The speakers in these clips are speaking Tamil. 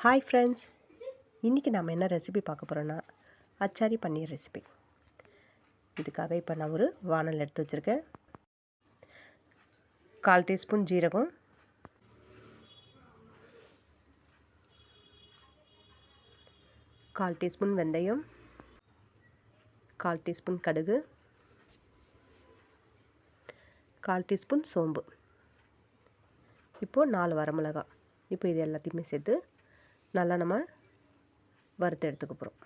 ஹாய் ஃப்ரெண்ட்ஸ் இன்றைக்கி நாம் என்ன ரெசிபி பார்க்க போகிறோன்னா அச்சாரி பன்னீர் ரெசிபி இதுக்காக இப்போ நான் ஒரு வானல் எடுத்து வச்சுருக்கேன். கால் டீஸ்பூன் ஜீரகம். கால் டீஸ்பூன் வெந்தயம். கால் டீஸ்பூன் கடுகு. கால் டீஸ்பூன் சோம்பு. இப்போது நாலு வரமிளகா. இப்போ இது எல்லாத்தையுமே சேர்த்து நல்லா நம்ம வறுத்து எடுத்துக்க போகிறோம்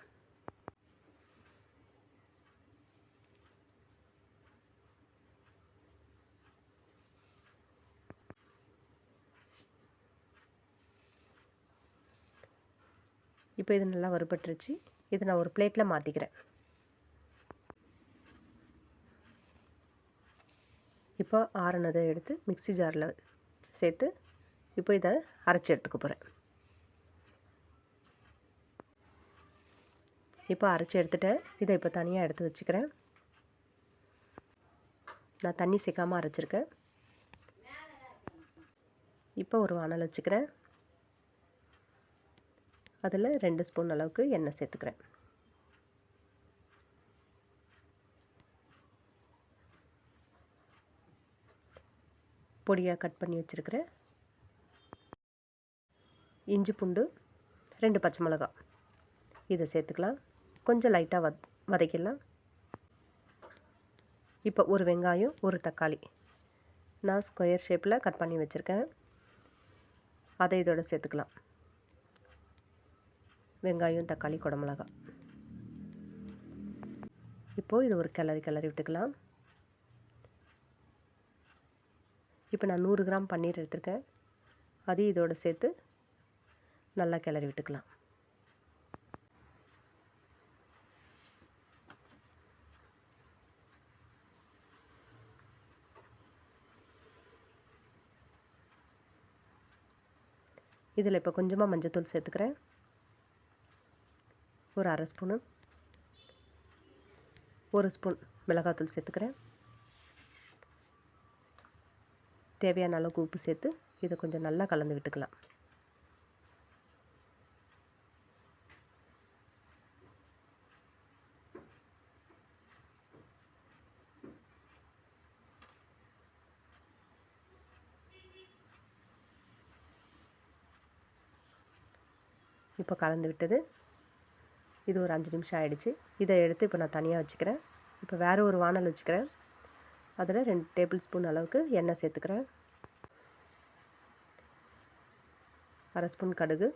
இப்போ இது நல்லா வறுபட்டுருச்சு. இதை நான் ஒரு பிளேட்டில் மாற்றிக்கிறேன் இப்போ ஆறுனதை எடுத்து மிக்சி ஜாரில் சேர்த்து இப்போ இதை அரைச்சி எடுத்துக்க போகிறேன் இப்போ அரைச்சி எடுத்துட்டேன் இதை இப்போ தனியாக எடுத்து வச்சுக்கிறேன். நான் தண்ணி சேர்க்காமல் அரைச்சிருக்கேன். இப்போ ஒரு வானல் வச்சுக்கிறேன். அதில் ரெண்டு ஸ்பூன் அளவுக்கு எண்ணெய் சேர்த்துக்கிறேன். பொடியாக கட் பண்ணி வச்சுருக்கிறேன். இஞ்சி பூண்டு ரெண்டு பச்சை மிளகா இதை சேர்த்துக்கலாம். கொஞ்சம் லைட்டாக வத் வதக்கிடலாம். இப்போ ஒரு வெங்காயம் ஒரு தக்காளி. நான் ஸ்கொயர் ஷேப்பில் கட் பண்ணி வச்சுருக்கேன். அதை இதோட சேர்த்துக்கலாம். வெங்காயம் தக்காளி குடமிளகா. இப்போது இது ஒரு கிளறி கிளறி விட்டுக்கலாம். இப்போ நான் நூறு கிராம் பன்னீர் எடுத்திருக்கேன். அதையும் இதோடு சேர்த்து நல்லா கிளறி விட்டுக்கலாம். இதில் இப்போ கொஞ்சமாக மஞ்சத்தூள் சேர்த்துக்கிறேன். ஒரு அரை ஸ்பூனு. ஒரு ஸ்பூன் மிளகாத்தூள் சேர்த்துக்கிறேன். தேவையான அளவுக்கு உப்பு சேர்த்து இதை கொஞ்சம் நல்லா கலந்து விட்டுக்கலாம். இப்போ கலந்து விட்டது. இது ஒரு அஞ்சு நிமிஷம் ஆகிடுச்சு இதை எடுத்து இப்போ நான் தனியாக வச்சுக்கிறேன். இப்போ வேறு ஒரு வானல் வச்சுக்கிறேன். அதில் ரெண்டு டேபிள் ஸ்பூன் அளவுக்கு எண்ணெய் சேர்த்துக்கிறேன். அரை ஸ்பூன் கடுகு.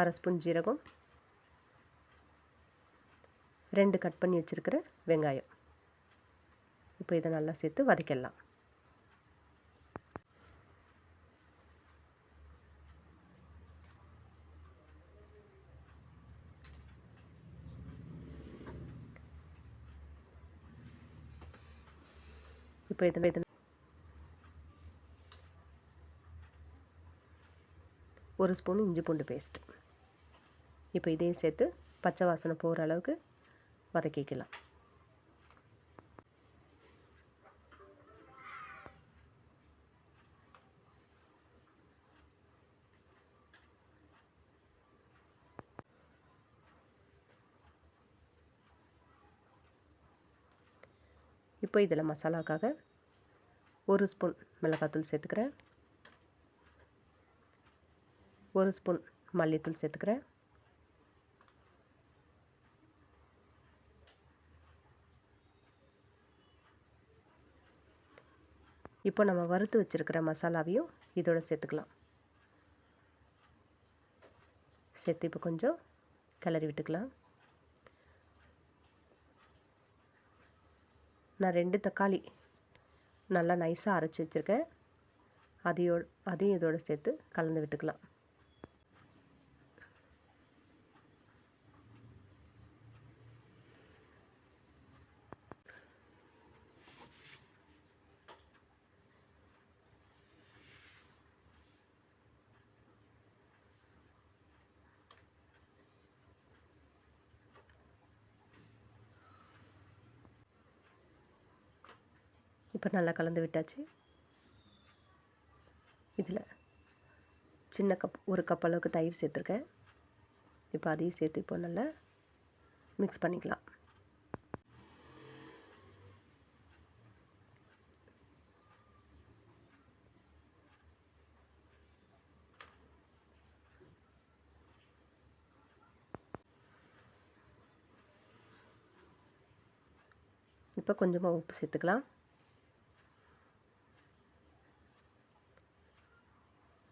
அரை ஸ்பூன் ஜீரகம். ரெண்டு கட் பண்ணி வச்சுருக்கிற வெங்காயம். இப்போ இதை நல்லா சேர்த்து வதக்கிடலாம். இப்போ இது இதில் ஒரு ஸ்பூன் இஞ்சி பூண்டு பேஸ்ட் இப்போ இதையும் சேர்த்து பச்சை வாசனை போகிற அளவுக்கு வதக்கிக்கலாம். இப்போ இதில் மசாலாக்காக ஒரு ஸ்பூன் மிளகாத்தூள் சேர்த்துக்கிறேன். ஒரு ஸ்பூன் மல்லித்தூள் சேர்த்துக்கிறேன். இப்போ நம்ம வறுத்து வச்சுருக்கிற மசாலாவையும் இதோட சேர்த்துக்கலாம். சேர்த்து இப்போ கொஞ்சம் கிளறி விட்டுக்கலாம். நான் ரெண்டு தக்காளி நல்லா நைஸாக அரைச்சி வச்சுருக்கேன். அதையோ அதையும் இதோடு சேர்த்து கலந்து விட்டுக்கலாம். இப்போ நல்லா கலந்து விட்டாச்சு. இதில் சின்ன கப் ஒரு கப் அளவுக்கு தயிர் சேர்த்துருக்கேன். இப்போ அதையும் சேர்த்து இப்போ நல்லா மிக்ஸ் பண்ணிக்கலாம். இப்போ கொஞ்சமாக உப்பு சேர்த்துக்கலாம்.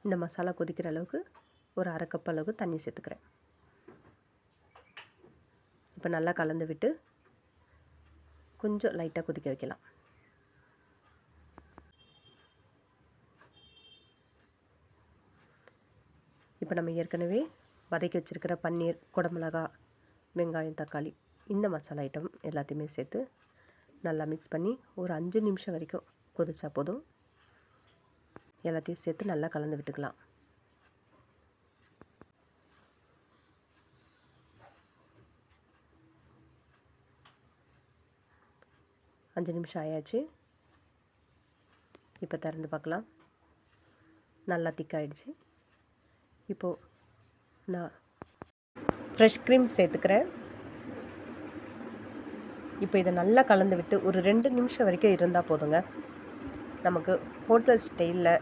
இந்த மசாலா கொதிக்கிற அளவுக்கு ஒரு அரை கப் அளவுக்கு தண்ணி சேர்த்துக்கிறேன். இப்போ நல்லா கலந்து விட்டு கொஞ்சம் லைட்டாக கொதிக்க வைக்கலாம். இப்போ நம்ம ஏற்கனவே வதக்கி வச்சுருக்கிற பன்னீர் குடமிளகா வெங்காயம் தக்காளி இந்த மசாலா ஐட்டம் எல்லாத்தையுமே சேர்த்து நல்லா மிக்ஸ் பண்ணி ஒரு அஞ்சு நிமிஷம் வரைக்கும் கொதிச்சா போதும். எல்லாத்தையும் சேர்த்து நல்லா கலந்து விட்டுக்கலாம். அஞ்சு நிமிஷம் ஆயாச்சு. இப்போ திறந்து பார்க்கலாம். நல்லா திக்காயிடுச்சு இப்போது நான் ஃப்ரெஷ் க்ரீம் சேர்த்துக்கிறேன். இப்போ இதை நல்லா கலந்து விட்டு ஒரு ரெண்டு நிமிஷம் வரைக்கும் இருந்தால் போதுங்க. நமக்கு ஹோட்டல் ஸ்டைலில்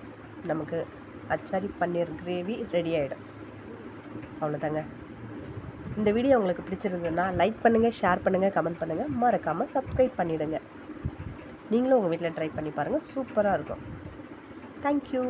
நமக்கு அச்சாரி பன்னீர் கிரேவி ரெடி ஆகிடும் அவ்வளோதாங்க இந்த வீடியோ உங்களுக்கு பிடிச்சிருந்ததுன்னா லைக் பண்ணுங்கள் ஷேர் பண்ணுங்கள் கமெண்ட் பண்ணுங்கள் மறக்காமல் சப்ஸ்கிரைப் பண்ணிவிடுங்க நீங்களும் உங்கள் வீட்டில் ட்ரை பண்ணி பாருங்கள் சூப்பராக இருக்கும். தேங்க்யூ